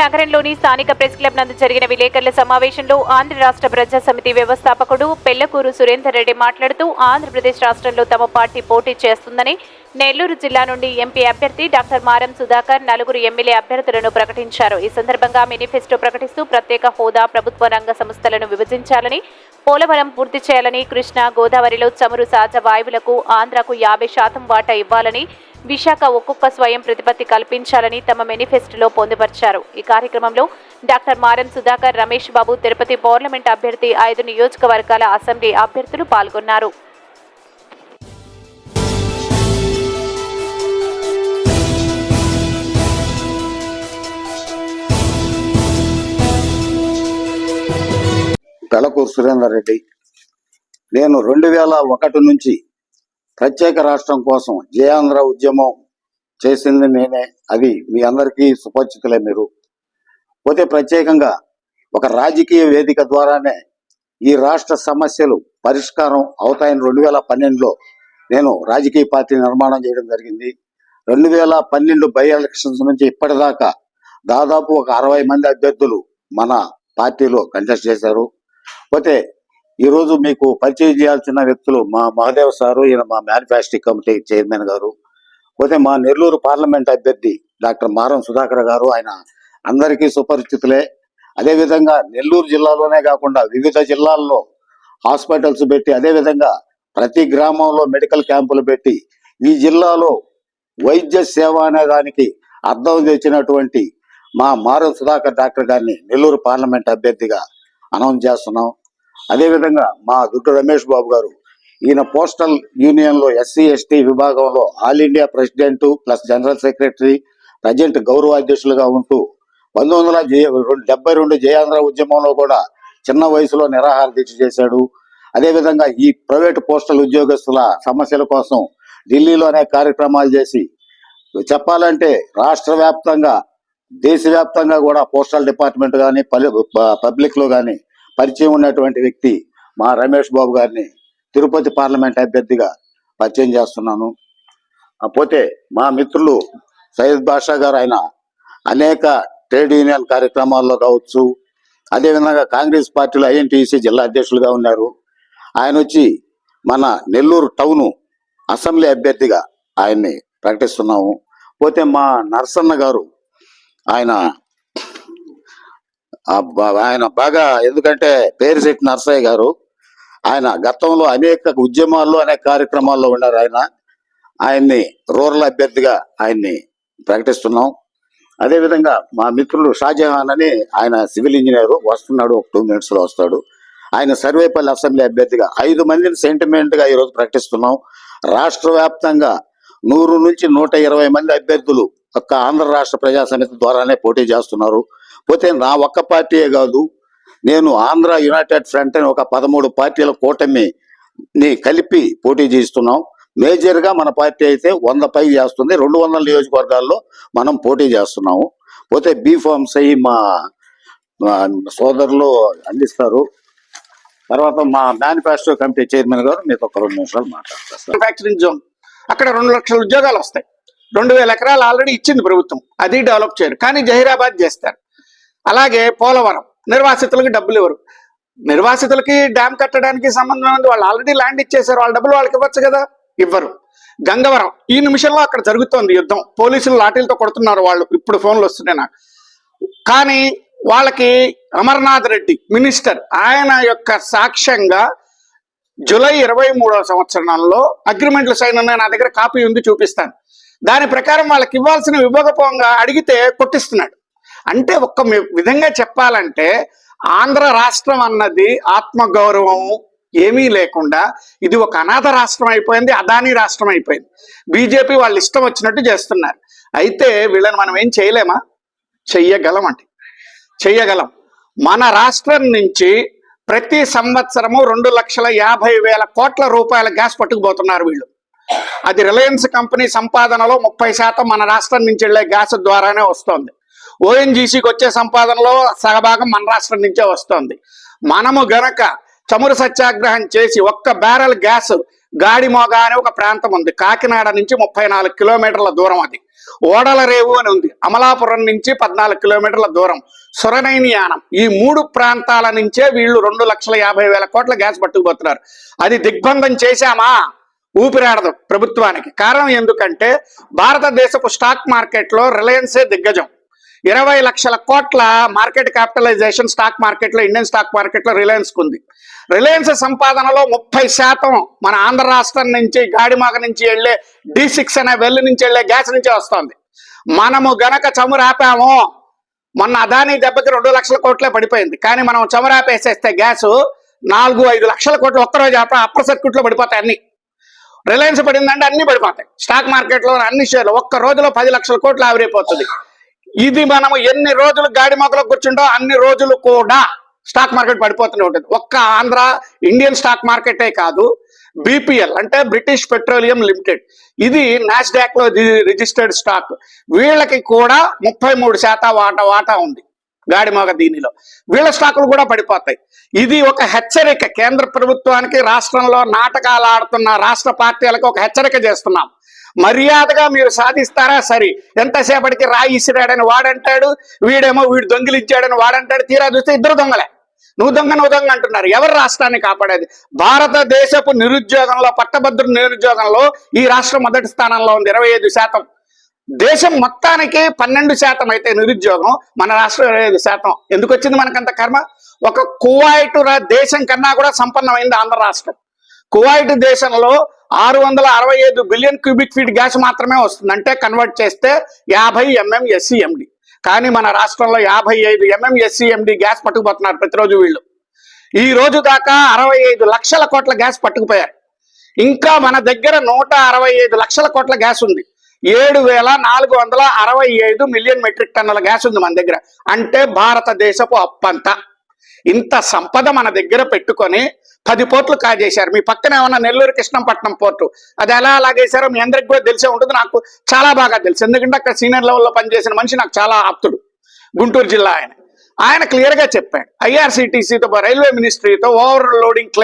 నగరంలోని స్థానిక press club నందు జరిగిన విలేకరుల సమావేశంలో ఆంధ్ర రాష్ట్ర ప్రజా సమితి వ్యవస్థాపకుడు పెళ్ళకూరు సురేందర్ రెడ్డి మాట్లాడుతూ ఆంధ్రప్రదేశ్ రాష్ట్రంలో తమ పార్టీ పోటీ చేస్తుందని నెల్లూరు జిల్లా నుండి ఎంపీ అభ్యర్థి డాక్టర్ మారం సుధాకర్ నలుగురు ఎమ్మెల్యే అభ్యర్థులను ప్రకటించారు. ఈ సందర్భంగా మేనిఫెస్టో ప్రకటిస్తూ ప్రత్యేక హోదా ప్రభుత్వ రంగ సంస్థలను విభజించాలని పోలవరం పూర్తి చేయాలని కృష్ణా గోదావరిలో చమురు సహజ వాయువులకు ఆంధ్రకు యాభై శాతం వాటా ఇవ్వాలని విశాఖ ఒక్కొక్క స్వయం ప్రతిపత్తి కల్పించాలని తమ మేనిఫెస్టోలో పొందుపరిచారు. ఈ కార్యక్రమంలో డాక్టర్ మారం సుధాకర్ రమేష్ బాబు తిరుపతి పార్లమెంట్ అభ్యర్థి ఐదు నియోజకవర్గాల అసెంబ్లీ అభ్యర్థులు పాల్గొన్నారు. పెలకూరు సురేందర్ రెడ్డి. నేను రెండు వేల ఒకటి నుంచి ప్రత్యేక రాష్ట్రం కోసం జయాంధ్ర ఉద్యమం చేసింది నేనే. అది మీ అందరికీ సుపరిచితులే మీరు. పోతే ప్రత్యేకంగా ఒక రాజకీయ వేదిక ద్వారానే ఈ రాష్ట్ర సమస్యలు పరిష్కారం అవుతాయని రెండు వేల పన్నెండులో నేను రాజకీయ పార్టీ నిర్మాణం చేయడం జరిగింది. రెండు వేల పన్నెండు బై ఎలక్షన్స్ నుంచి ఇప్పటిదాకా దాదాపు ఒక అరవై మంది అభ్యర్థులు మన పార్టీలో కంటెస్ట్ చేశారు. పోతే ఈరోజు మీకు పరిచయం చేయాల్సిన వ్యక్తులు మా మహదేవ్ సారు ఈయన మా మేనిఫెస్టో కమిటీ చైర్మన్ గారు. పోతే మా నెల్లూరు పార్లమెంట్ అభ్యర్థి డాక్టర్ మారం సుధాకర్ గారు ఆయన అందరికీ సుపరిచితులే. అదేవిధంగా నెల్లూరు జిల్లాలోనే కాకుండా వివిధ జిల్లాల్లో హాస్పిటల్స్ పెట్టి అదేవిధంగా ప్రతి గ్రామంలో మెడికల్ క్యాంపులు పెట్టి ఈ జిల్లాలో వైద్య సేవ అనే దానికి అర్థం తెచ్చినటువంటి మా మారం సుధాకర్ డాక్టర్ గారిని నెల్లూరు పార్లమెంట్ అభ్యర్థిగా అనౌన్స్ చేస్తున్నాం. అదేవిధంగా మా దుట్టు రమేష్ బాబు గారు ఈయన పోస్టల్ యూనియన్లో ఎస్సీ ఎస్టీ విభాగంలో all India president plus general secretary present గౌరవ అధ్యక్షులుగా ఉంటూ పంతొమ్మిది వందల డెబ్బై రెండు జయాంధ్ర ఉద్యమంలో కూడా చిన్న వయసులో నిరాహార దీక్ష చేశాడు. అదేవిధంగా ఈ ప్రైవేట్ పోస్టల్ ఉద్యోగస్తుల సమస్యల కోసం ఢిల్లీలో అనేక కార్యక్రమాలు చేసి చెప్పాలంటే రాష్ట్ర వ్యాప్తంగా దేశవ్యాప్తంగా కూడా పోస్టల్ డిపార్ట్మెంట్ కానీ పబ్లిక్లో కానీ పరిచయం ఉన్నటువంటి వ్యక్తి మా రమేష్ బాబు గారిని తిరుపతి పార్లమెంట్ అభ్యర్థిగా పరిచయం చేస్తున్నాను. పోతే మా మిత్రులు సయ్యద్ బాషా గారు ఆయన అనేక ట్రేడ్ యూనియన్ కార్యక్రమాల్లో కావచ్చు అదేవిధంగా కాంగ్రెస్ పార్టీలో ఐఎన్టీసీ జిల్లా అధ్యక్షులుగా ఉన్నారు. ఆయన వచ్చి మన నెల్లూరు టౌను అసెంబ్లీ అభ్యర్థిగా ఆయన్ని ప్రకటిస్తున్నాము. పోతే మా నరసన్న గారు ఆయన ఆయన బాగా ఎందుకంటే పేరుశెట్టి నరసయ్య గారు ఆయన గతంలో అనేక ఉద్యమాల్లో అనేక కార్యక్రమాల్లో ఉన్నారు ఆయన. ఆయన్ని రూరల్ అభ్యర్థిగా ఆయన్ని ప్రకటిస్తున్నాం. అదేవిధంగా మా మిత్రులు షాజహాన్ అని ఆయన సివిల్ ఇంజనీర్ వస్తున్నాడు ఒక టూ మినిట్స్లో వస్తాడు. ఆయన సర్వేపల్లి అసెంబ్లీ అభ్యర్థిగా ఐదు మందిని సెంటిమెంట్గా ఈరోజు ప్రకటిస్తున్నాం. రాష్ట్ర వ్యాప్తంగా నూరు నుంచి నూట ఇరవై మంది అభ్యర్థులు ఒక్క ఆంధ్ర రాష్ట్ర ప్రజా సమితి ద్వారానే పోటీ చేస్తున్నారు. పోతే నా ఒక్క పార్టీయే కాదు నేను ఆంధ్ర యునైటెడ్ ఫ్రంట్ అని ఒక పదమూడు పార్టీల కూటమి ని కలిపి పోటీ చేస్తున్నాం. మేజర్గా మన పార్టీ అయితే వంద పై చేస్తుంది. రెండు వందల నియోజకవర్గాల్లో మనం పోటీ చేస్తున్నాము. పోతే బీ ఫార్మ్స్ అయ్యి మా సోదరులు అందిస్తారు. తర్వాత మా మేనిఫెస్టో కమిటీ చైర్మన్ గారు మీతో ఒక రెండు నిమిషాలు మాట్లాడతారు మ్యానుఫ్యాక్చరింగ్ జోన్. అక్కడ రెండు లక్షల ఉద్యోగాలు వస్తాయి. రెండు వేల ఎకరాలు ఆల్రెడీ ఇచ్చింది ప్రభుత్వం. అది డెవలప్ చేయరు. కానీ జహీరాబాద్ చేస్తారు. అలాగే పోలవరం. నిర్వాసితులకు డబ్బులు ఇవ్వరు. నిర్వాసితులకి డ్యామ్ కట్టడానికి సంబంధం ఉంది. వాళ్ళు ఆల్రెడీ ల్యాండ్ ఇచ్చేసారు వాళ్ళ డబ్బులు వాళ్ళకి ఇవ్వచ్చు కదా? ఇవ్వరు. గంగవరం. ఈ నిమిషంలో అక్కడ జరుగుతోంది యుద్ధం. పోలీసులు లాఠీలతో కొడుతున్నారు వాళ్ళు. ఇప్పుడు ఫోన్లు వస్తున్నాయి నాకు. కానీ వాళ్ళకి అమర్నాథ్ రెడ్డి మినిస్టర్ ఆయన యొక్క సాక్ష్యంగా జూలై ఇరవై మూడో సంవత్సరంలో అగ్రిమెంట్లు సైన్ ఉన్నాయి నా దగ్గర కాపీ ఉంది చూపిస్తాను. దాని ప్రకారం వాళ్ళకి ఇవ్వాల్సిన ఇవ్వకపోగా అడిగితే కొట్టిస్తున్నాడు. అంటే ఒక్క విధంగా చెప్పాలంటే ఆంధ్ర రాష్ట్రం అన్నది ఆత్మగౌరవం ఏమీ లేకుండా ఇది ఒక అనాథ రాష్ట్రం అయిపోయింది అదానీ రాష్ట్రం అయిపోయింది. బీజేపీ వాళ్ళు ఇష్టం వచ్చినట్టు చేస్తున్నారు. అయితే వీళ్ళని మనం ఏం చేయలేమా? చెయ్యగలం అంటే చెయ్యగలం. మన రాష్ట్రం నుంచి ప్రతి సంవత్సరము రెండు లక్షల యాభై వేల కోట్ల రూపాయల గ్యాస్ పట్టుకుపోతున్నారు వీళ్ళు. అది రిలయన్స్ కంపెనీ సంపాదనలో ముప్పై శాతం మన రాష్ట్రం నుంచి వెళ్ళే గ్యాస్ ద్వారానే వస్తోంది. ఓఎన్జీసీకి వచ్చే సంపాదనలో సగభాగం మన రాష్ట్రం నుంచే వస్తోంది. మనము గనక చమురు సత్యాగ్రహం చేసి ఒక్క బ్యారెల్ గ్యాస్ గాడిమోగ అనే ఒక ప్రాంతం ఉంది. కాకినాడ నుంచి ముప్పై నాలుగు కిలోమీటర్ల దూరం అది. ఓడల రేవు అని ఉంది. అమలాపురం నుంచి పద్నాలుగు కిలోమీటర్ల దూరం. సురనైని యానం. ఈ మూడు ప్రాంతాల నుంచే వీళ్ళు రెండు లక్షల యాభై వేల కోట్ల గ్యాస్ పట్టుకుపోతున్నారు. అది దిగ్బంధం చేశామా? ఊపిరాడదు ప్రభుత్వానికి. కారణం ఎందుకంటే భారతదేశపు స్టాక్ మార్కెట్లో రిలయన్సే దిగ్గజం. ఇరవై లక్షల కోట్ల మార్కెట్ క్యాపిటలైజేషన్ స్టాక్ మార్కెట్లో ఇండియన్ స్టాక్ మార్కెట్లో రిలయన్స్ ఉంది రిలయన్స్ సంపాదనలో ముప్పై శాతం మన ఆంధ్ర రాష్ట్రం నుంచి గాడిమాగ నుంచి వెళ్ళే డి సిక్స్ అనే వెల్లు నుంచి వెళ్ళే గ్యాస్ నుంచే వస్తుంది. మనము గనక చమురాపాము మొన్న అదానీ దెబ్బకి రెండు లక్షల కోట్లే పడిపోయింది. కానీ మనం చమురాపేసేస్తే గ్యాస్ నాలుగు ఐదు లక్షల కోట్లు ఒక్కరోజు అప్పర్ సర్క్యూట్లో పడిపోతాయి అన్నీ. రిలయన్స్ పడిందంటే అన్ని పడిపోతాయి. స్టాక్ మార్కెట్లో అన్ని షేర్లు ఒక్క రోజులో పది లక్షల కోట్లు ఆవిరైపోతుంది ఇది మనము ఎన్ని రోజులు గాడి మొక్కలో కూర్చుంటో అన్ని రోజులు కూడా స్టాక్ మార్కెట్ పడిపోతూనే ఉంటుంది. ఒక్క ఆంధ్ర ఇండియన్ స్టాక్ మార్కెటే కాదు బీపీఎల్ అంటే బ్రిటిష్ పెట్రోలియం లిమిటెడ్ ఇది నాస్డాక్లో రిజిస్టర్డ్ స్టాక్ వీళ్ళకి కూడా ముప్పై మూడు శాతం వాటా వాటా ఉంది. గాడిమోగ దీనిలో. వీళ్ళ స్టాకులు కూడా పడిపోతాయి. ఇది ఒక హెచ్చరిక. కేంద్ర ప్రభుత్వానికి రాష్ట్రంలో నాటకాలు ఆడుతున్న రాష్ట్ర పార్టీలకు ఒక హెచ్చరిక చేస్తున్నాం. మర్యాదగా మీరు సాధిస్తారా? సరి. ఎంతసేపటికి రాయి ఇసిరాడని వాడంటాడు? వీడేమో వీడు దొంగిలించాడని వాడంటాడు? తీరా చూస్తే ఇద్దరు దొంగలే. నువ్వు దొంగ నువ్వు దొంగ అంటున్నారు. ఎవరు రాష్ట్రాన్ని కాపాడేది? భారతదేశపు నిరుద్యోగంలో పట్టభద్రు నిరుద్యోగంలో ఈ రాష్ట్రం మొదటి స్థానంలో ఉంది. ఇరవై ఐదు శాతం. దేశం మొత్తానికి పన్నెండు శాతం అయితే నిరుద్యోగం మన రాష్ట్రం ఇరవై ఐదు శాతం. ఎందుకు వచ్చింది మనకంత కర్మ? ఒక కువైట్ దేశం కన్నా కూడా సంపన్నమైంది ఆంధ్ర రాష్ట్రం. కువైట్ దేశంలో ఆరు వందల అరవై ఐదు బిలియన్ క్యూబిక్ ఫీట్ గ్యాస్ మాత్రమే వస్తుంది. అంటే కన్వర్ట్ చేస్తే యాభై ఎంఎం ఎస్సీఎండి కానీ మన రాష్ట్రంలో యాభై ఐదు ఎంఎం ఎస్సీఎండి గ్యాస్ పట్టుకుపోతున్నారు ప్రతిరోజు వీళ్ళు. ఈ రోజు దాకా అరవై ఐదు లక్షల కోట్ల గ్యాస్ పట్టుకుపోయారు ఇంకా మన దగ్గర నూట అరవై ఐదు లక్షల కోట్ల గ్యాస్ ఉంది. ఏడు వేల నాలుగు వందల అరవై ఐదు మిలియన్ మెట్రిక్ టన్నుల గ్యాస్ ఉంది మన దగ్గర. అంటే భారతదేశపు అప్పంతా. ఇంత సంపద మన దగ్గర పెట్టుకొని పది పోర్ట్లు కాజేశారు. మీ పక్కన ఏమన్నా నెల్లూరు కృష్ణంపట్నం పోర్టు అది ఎలా అలాగేశారో మీ అందరికి కూడా తెలిసే ఉంటుంది. నాకు చాలా బాగా తెలుసు. ఎందుకంటే అక్కడ సీనియర్ లెవెల్లో పనిచేసిన మనిషి నాకు చాలా ఆప్తుడు. గుంటూరు జిల్లా ఆయన. ఆయన క్లియర్గా చెప్పాడు ఐఆర్సిటీసీతో రైల్వే మినిస్ట్రీతో ఓవర్ లోడింగ్ క్లెయిమ్